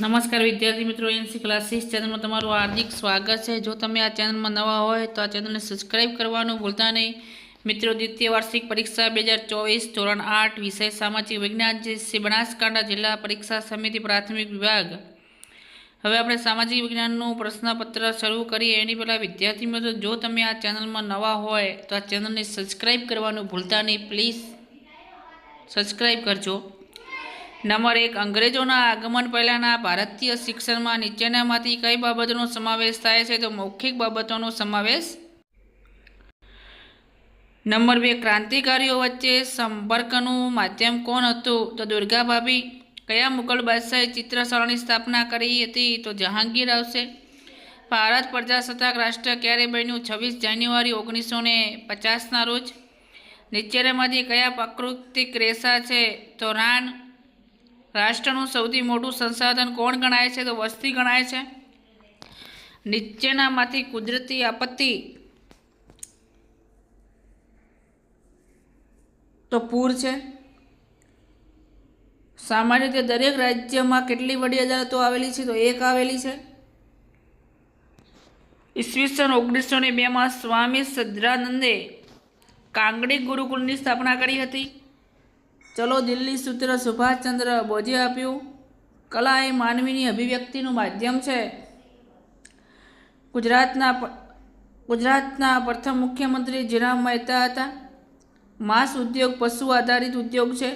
નમસ્કાર વિદ્યાર્થી મિત્રો એનસી ક્લાસીસ ચેનલમાં તમારું હાર્દિક સ્વાગત છે. જો તમે આ ચેનલમાં નવા હોય તો આ ચેનલને સબસ્ક્રાઈબ કરવાનું ભૂલતા નહીં. મિત્રો, દ્વિતીય વાર્ષિક પરીક્ષા બે હજાર ચોવીસ ધોરણ આઠ વિષય સામાજિક વિજ્ઞાન જે શ્રી બનાસકાંઠા જિલ્લા પરીક્ષા સમિતિ પ્રાથમિક વિભાગ. હવે આપણે સામાજિક વિજ્ઞાનનું પ્રશ્નપત્ર શરૂ કરીએ. એની પહેલાં વિદ્યાર્થી મિત્રો, જો તમે આ ચેનલમાં નવા હોય તો આ ચેનલને સબસ્ક્રાઈબ કરવાનું ભૂલતા નહીં. પ્લીઝ સબસ્ક્રાઈબ કરજો. નંબર એક, અંગ્રેજોના આગમન પહેલાંના ભારતીય શિક્ષણમાં નીચેનામાંથી કઈ બાબતોનો સમાવેશ થાય છે? તો મૌખિક બાબતોનો સમાવેશ? નંબર બે, ક્રાંતિકારીઓ વચ્ચે સંપર્કનું માધ્યમ કોણ હતું? તો દુર્ગા ભાભી, કયા મુગલ બાદશાહે ચિત્રશાળાની સ્થાપના કરી હતી? તો જહાંગીર આવશે. ભારત પ્રજાસત્તાક રાષ્ટ્ર ક્યારે બન્યું? છવ્વીસ જાન્યુઆરી ઓગણીસો ને પચાસના રોજ. નીચેનામાંથી કયા પ્રાકૃતિક રેસા છે? તો રાન રાષ્ટ્રનું સૌથી મોટું સંસાધન કોણ ગણાય છે? તો વસ્તી ગણાય છે. નીચેનામાંથી કુદરતી આપત્તિ. તો પૂર છે. સામાન્ય રીતે દરેક રાજ્યમાં કેટલી વડી અદાલતો આવેલી છે? તો એક આવેલી છે. ઈસવીસન ઓગણીસો ને બેમાં સ્વામી સદ્રાનંદે કાંગડી ગુરુકુળની સ્થાપના કરી હતી. ચલો દિલ્હી સૂત્ર સુભાષચંદ્ર બોઝે આપ્યું. કલા એ માનવીની અભિવ્યક્તિનું માધ્યમ છે. ગુજરાતના ગુજરાતના પ્રથમ મુખ્યમંત્રી જીરામ મહેતા હતા. માંસ ઉદ્યોગ પશુ આધારિત ઉદ્યોગ છે.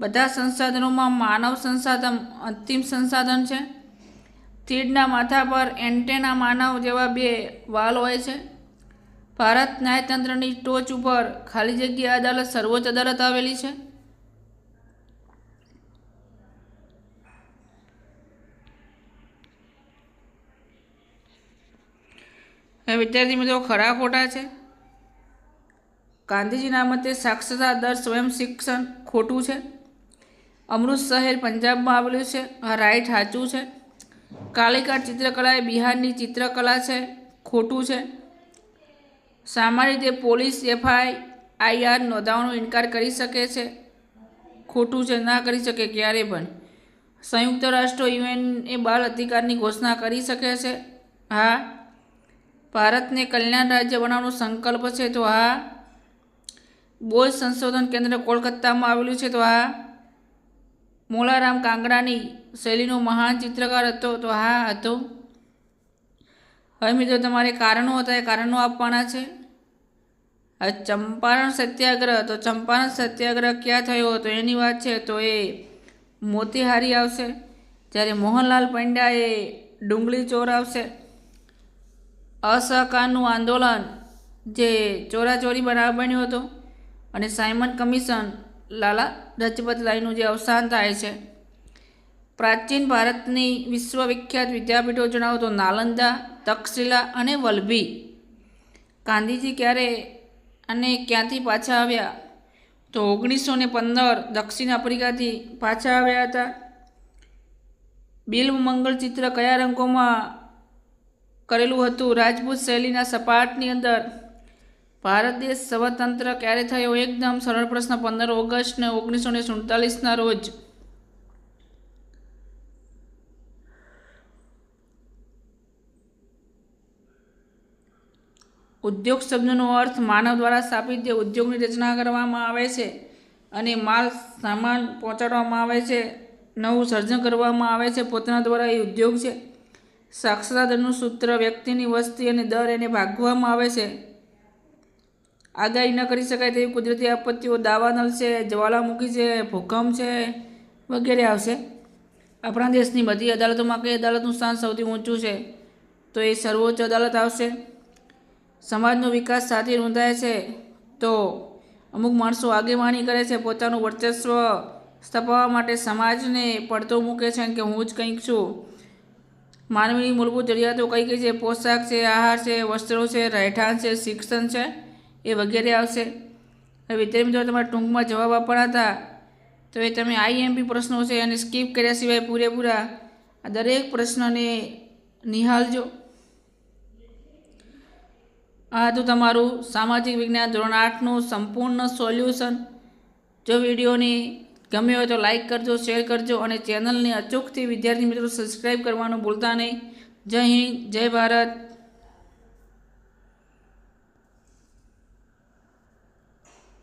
બધા સંસાધનોમાં માનવ સંસાધન અંતિમ સંસાધન છે. તીડના માથા પર એન્ટેના માનવ જેવા બે વાલ હોય છે. ભારત ન્યાયતંત્રની ટોચ ઉપર ખાલી જગ્યા અદાલત સર્વોચ્ચ અદાલત આવેલી છે. વિદ્યાર્થી મિત્રો, ખરા ખોટા છે? ગાંધીજીના મતે સાક્ષરતા દર સ્વયં શિક્ષણ ખોટું છે. અમૃત શહેર પંજાબમાં આવેલું છે. આ રાઈટ સાચું છે. કાલિકા ચિત્રકલા એ બિહારની ચિત્રકલા છે. ખોટું છે. સામાન્ય રીતે પોલીસ, એફઆઈ, આઈઆર નોંધાવવાનો ઇનકાર કરી શકે છે. ખોટું છે, ના કરી શકે ક્યારે પણ. સંયુક્ત રાષ્ટ્રો યુએન એ બાળ અધિકારની ઘોષણા કરી શકે છે. હા ભારતને કલ્યાણ રાજ્ય બનાવવાનો સંકલ્પ છે તો હા બોઝ સંશોધન કેન્દ્ર કોલકાતામાં આવેલું છે તો હા મોલારામ કાંગડાની શૈલીનો મહાન ચિત્રકાર હતો તો હા હતો. હવે મિત્રો તમારે કારણો હતા એ કારણો આપવાના છે. ચંપારણ સત્યાગ્રહ, તો ચંપારણ સત્યાગ્રહ ક્યાં થયો હતો એની વાત છે તો એ મોતીહારી આવશે. જ્યારે મોહનલાલ પંડ્યા એ ડુંગળી ચોર આવશે. અસહકારનું આંદોલન જે ચોરાચોરી બનાવ બન્યો હતો અને સાયમન કમિશન લાલા લજપત રાયનું જે અવસાન થાય છે. પ્રાચીન ભારતની વિશ્વવિખ્યાત વિદ્યાપીઠો જણાવો તો નાલંદા, તક્ષશિલા અને વલભી. ગાંધીજી ક્યારે અને ક્યાંથી પાછા આવ્યા? તો ઓગણીસો ને પંદર દક્ષિણ આફ્રિકાથી પાછા આવ્યા હતા. બિલ્વ મંગળ ચિત્ર કયા રંગોમાં કરેલું હતું. રાજપૂત શૈલીના સપાટની અંદર ભારત દેશ સ્વતંત્ર ક્યારે થયો? એકદમ સરળ પ્રશ્ન. પંદર ઓગસ્ટ ને ઓગણીસો ને સુડતાલીસના રોજ ઉદ્યોગ શબ્દનો અર્થ માનવ દ્વારા સ્થાપિત જે ઉદ્યોગની રચના કરવામાં આવે છે અને માલ સામાન પહોંચાડવામાં આવે છે, નવું સર્જન કરવામાં આવે છે, પોતાના દ્વારા એ ઉદ્યોગ છે. સાક્ષરતા દરનું સૂત્ર વ્યક્તિની વસ્તી અને દર એને ભાગવામાં આવે છે. આગાહી ન કરી શકાય તેવી કુદરતી આપત્તિઓ દાવાનલ છે જ્વાલામુખી છે, ભૂકંપ છે વગેરે આવશે. આપણા દેશની બધી અદાલતોમાં કઈ અદાલતનું સ્થાન સૌથી ઊંચું છે? તો એ સર્વોચ્ચ અદાલત આવશે. સમાજનો વિકાસ સાથે નોંધાય છે. તો અમુક માણસો આગેવાની કરે છે, પોતાનું વર્ચસ્વ સ્થપાવવા માટે સમાજને પડતો મૂકે છે કે હું જ કંઈક છું. માનવીની મૂળભૂત જરૂરિયાતો કઈ કઈ છે? પોશાક છે, આહાર છે, વસ્ત્રો છે, રહેઠાણ છે, શિક્ષણ છે, એ વગેરે આવશે. હવે વિદ્યાર્થી મિત્રો, તમારે ટૂંકમાં જવાબ આપવાના હતા. તો એ તમે આઈએમપી પ્રશ્નો છે અને સ્કીપ કર્યા સિવાય પૂરેપૂરા આ દરેક પ્રશ્નને નિહાળજો આ હતું તમારું સામાજિક વિજ્ઞાન ધોરણ આઠનું સંપૂર્ણ સોલ્યુશન. જો વિડીયોની ગમ્યો હોય તો લાઇક કરજો શેર કરજો અને ચેનલને અચૂકથી વિદ્યાર્થી મિત્રો સબસ્ક્રાઈબ કરવાનું ભૂલતા નહીં. જય હિન્દ, જય ભારત.